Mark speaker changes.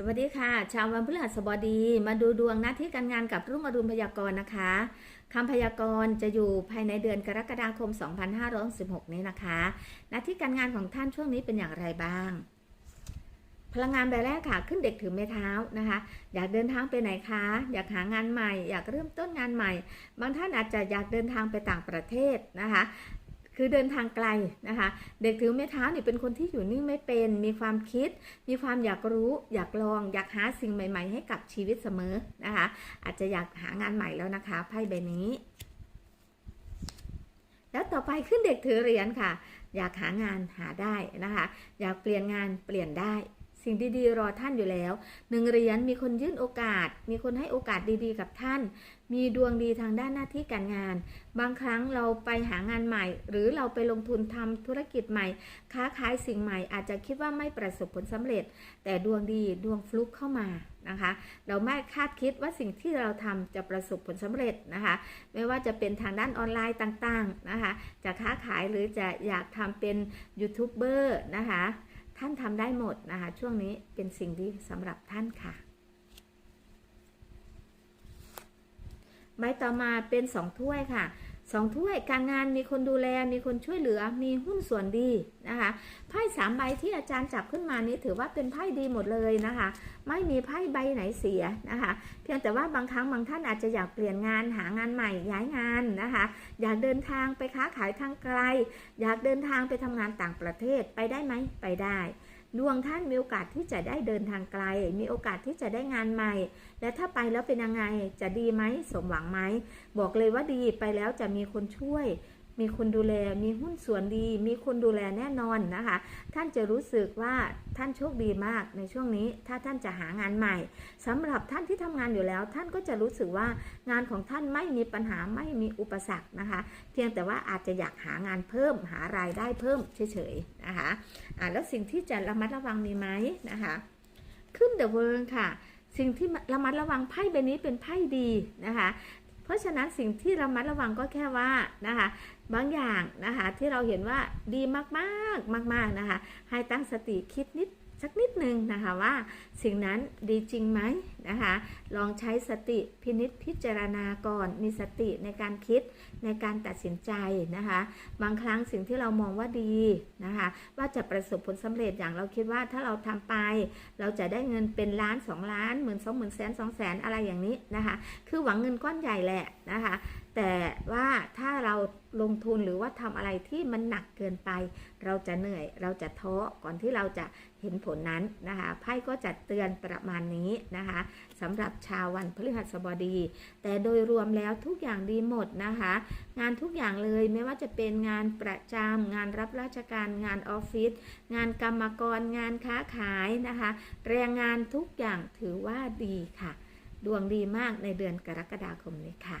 Speaker 1: สวัสดีค่ะ ชาววันพฤหัสบดีมาดูดวงหน้าที่การงานกับรุ่งอรุณพยากรณ์นะคะคำพยากรณ์จะอยู่ภายในเดือนกรกฎาคม 2516 นี้นะคะ หน้าที่การงานของท่านช่วงนี้เป็นอย่างไรบ้าง พลังงานใบแรกค่ะ ขึ้นเด็กถือไม้เท้านะคะ อยากเดินทางไปไหนคะ อยากหางานใหม่ อยากเริ่มต้นงานใหม่ บางท่านอาจจะอยากเดินทางไปต่างประเทศนะคะ คือเดินทางไกลนะคะ เด็กถือไม้เท้านี่เป็นคนที่อยู่นิ่งไม่เป็น มีความคิด มีความอยากรู้ อยากลอง อยากหาสิ่งใหม่ ๆ ให้กับชีวิตเสมอนะคะ อาจจะอยากหางานใหม่แล้วนะคะไพ่ใบนี้ แล้วต่อไปขึ้นเด็กถือเหรียญค่ะ อยากหางานหาได้นะคะ อยากเปลี่ยนงานเปลี่ยนได้ สิ่งดีๆ รอท่านอยู่แล้วหนึ่งเหรียญมีคนยื่นโอกาส มีคนให้โอกาสดีๆ กับท่าน มีดวงดีทางด้านหน้าที่การงาน บางครั้งเราไปหางานใหม่ หรือเราไปลงทุนทำธุรกิจใหม่ ค้าขายสิ่งใหม่ อาจจะคิดว่าไม่ประสบผลสำเร็จ แต่ดวงดีดวงฟลุกเข้ามานะคะ เราไม่คาดคิดว่าสิ่งที่เราทำจะประสบผลสำเร็จนะคะ ไม่ว่าจะเป็นทางด้านออนไลน์ต่างๆนะคะ จะค้าขายหรือจะอยากทำเป็นยูทูบเบอร์นะคะ ท่านทำได้หมดนะคะ ช่วงนี้เป็นสิ่งดีสำหรับท่านค่ะ ใบต่อมาเป็นสองถ้วยค่ะ สองถ้วยการงานมีคนดูแลมีคนช่วยเหลือมีหุ้นส่วนดีนะคะไพ่สามใบที่อาจารย์จับขึ้นมานี้ถือว่าเป็นไพ่ดีหมดเลยนะคะ ไม่มีไพ่ใบไหนเสียนะคะ เพียงแต่ว่าบางครั้งบางท่านอาจจะอยากเปลี่ยนงานหางานใหม่ย้ายงานนะคะ อยากเดินทางไปค้าขายทางไกล อยากเดินทางไปทำงานต่างประเทศไปได้ไหมไปได้ ดวงท่านมีโอกาสที่จะได้เดินทางไกล มีโอกาสที่จะได้งานใหม่ และถ้าไปแล้วเป็นยังไงจะดีไหมสมหวังไหมบอกเลยว่าดีไปแล้วจะมีคนช่วย มีคนดูแล มีหุ้นส่วนดี มีคนดูแลแน่นอนนะคะ ท่านจะรู้สึกว่าท่านโชคดีมากในช่วงนี้ ถ้าท่านจะหางานใหม่สำหรับท่านที่ทำงานอยู่แล้ว ท่านก็จะรู้สึกว่างานของท่านไม่มีปัญหาไม่มีอุปสรรคนะคะ เพียงแต่ว่าอาจจะอยากหางานเพิ่มหารายได้เพิ่มเฉยๆนะคะอ่าแล้วสิ่งที่จะระมัดระวังมีไหมนะคะ ขึ้นเดอะเวิร์ค่ะสิ่งที่ระมัดระวังไพ่ใบนี้เป็นไพ่ดีนะคะ เพราะฉะนั้นสิ่งที่ระมัดระวังก็แค่ว่านะคะ บางอย่างนะคะที่เราเห็นว่าดีมากๆมาก ๆนะคะ ให้ตั้งสติคิดนิด สักนิดหนึ่งนะคะว่าสิ่งนั้นดีจริงไหมนะคะ ลองใช้สติพินิษพิจารณาก่อน มีสติในการคิดในการตัดสินใจนะคะ บางครั้งสิ่งที่เรามองว่าดีนะคะ ว่าจะประสบผลสำเร็จอย่างเราคิดว่าถ้าเราทำไป เราจะได้เงินเป็นล้านสองล้านหมื่นสองหมื่นแสนสองแสนอะไรอย่างนี้นะคะ คือหวังเงินก้อนใหญ่แหละนะคะ แต่ว่าถ้าเราลงทุนหรือว่าทำอะไรที่มันหนักเกินไป เราจะเหนื่อยเราจะท้อก่อนที่เราจะเห็นผลนั้นนะคะไพ่ก็จะเตือนประมาณนี้นะคะสำหรับชาววันพฤหัสบดี แต่โดยรวมแล้วทุกอย่างดีหมดนะคะ งานทุกอย่างเลยไม่ว่าจะเป็นงานประจำงานรับราชการงานออฟฟิศงานกรรมกรงานค้าขายนะคะ แรงงานทุกอย่างถือว่าดีค่ะ ดวงดีมากในเดือนกรกฎาคมนี้ค่ะ